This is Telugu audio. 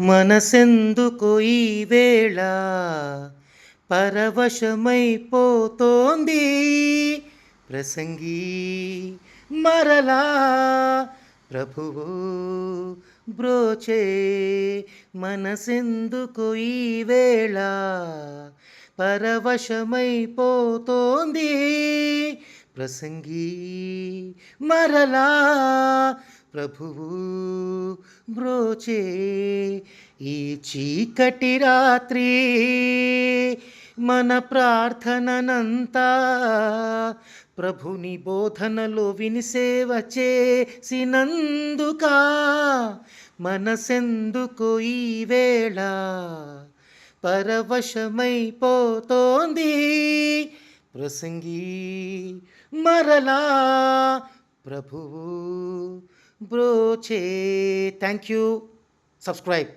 మనసెందుకు ఈ వేళ? పరవశమైపోతోంది ప్రసంగి మరలా. ప్రభువు బ్రోచే మనసెందుకు ఈ వేళ? పరవశమైపోతోంది ప్రసంగి మరలా. ప్రభువు బ్రోచే ఈ చీకటి రాత్రి మన ప్రార్థననంతా ప్రభుని బోధనలో వినిసేవ చేసినందుక? మనసెందుకు ఈ పరవశమైపోతోంది? ప్రసంగి మరలా ప్రభువు బ్రోచే. Thank you. సబ్స్క్రైబ్